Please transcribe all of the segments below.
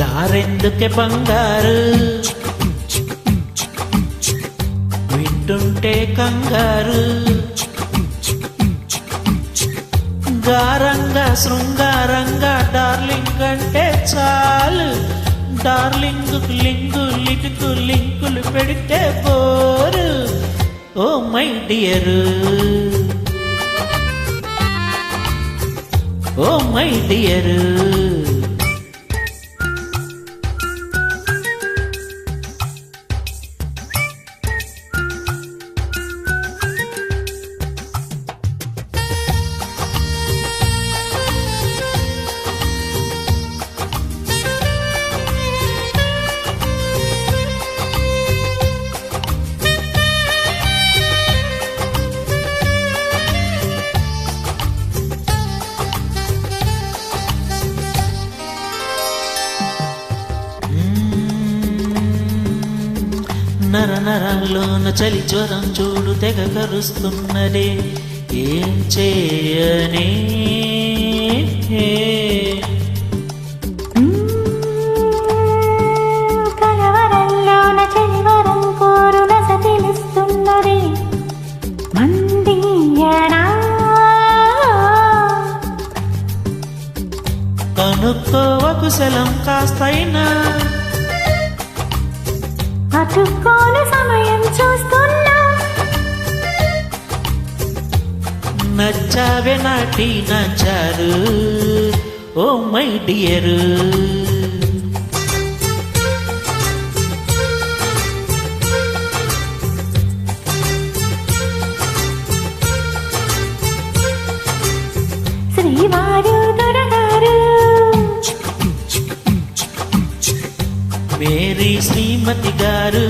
దారెందుకే బంగారు? వింటుంటే కంగారు. గారంగా శృంగారంగా డార్లింగ్ అంటే చాలు. డార్లింగ్ లింగు లిటుకు లింకులు పెడితే bore. Oh my dear. Oh my dear. నర నరాల్లోన చలి జ్వరం చూడు తెగ కరుస్తున్నదే. ఏం చేయనే? కలవరంలోన చెలివరం కోరు నస తెలుస్తున్నది మందియనా కనుక్కోవకు శలం కాస్తైనా. సమయం చూస్తున్నా. నచ్చావే నాటి నచ్చారు. Oh my dear. శ్రీవారు మేరీ శ్రీమతి గారు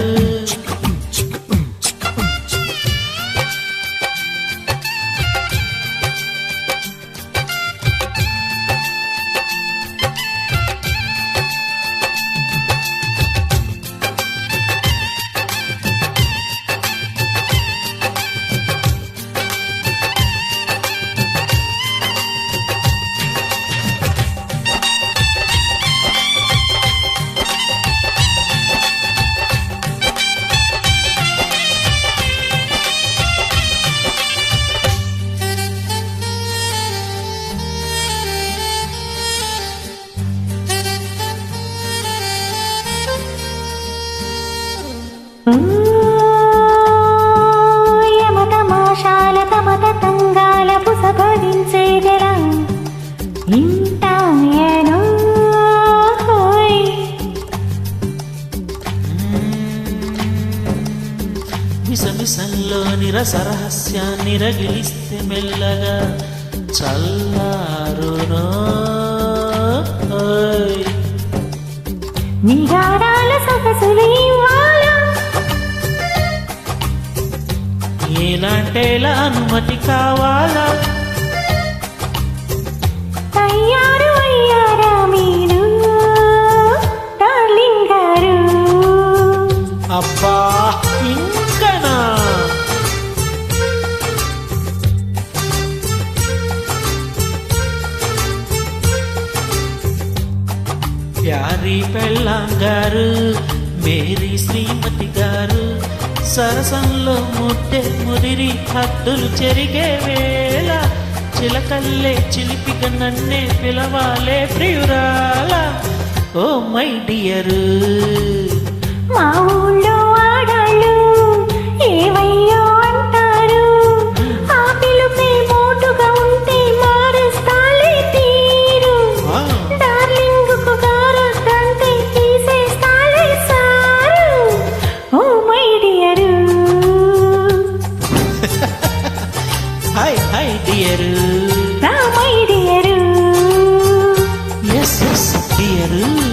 యమ తమాషాల తమత తంగాల పుసభరించేదెలా ఇంటాయను హోయ్ మిసమిసంలోని రసరహస్యాన్ని రగిలిస్తే మెల్లగా చల్లారునో ఓయ్. ఎలాంటేలా అనుమతి కావాలా? తయారు అయ్యారా మీరు డార్లింగ్ గారు అబ్బా ఇంకనా? ప్యారీ పెళ్ళాం గారు మేరీ శ్రీమతి గారు సరసంలో ముద్దె ముదిరి హద్దులు చెరిగే వేళ. చిలకల్లే చిలిపిక నన్నే పిలవాలే ప్రియురాల. Oh my dear. మా ఊళ్ళో గారు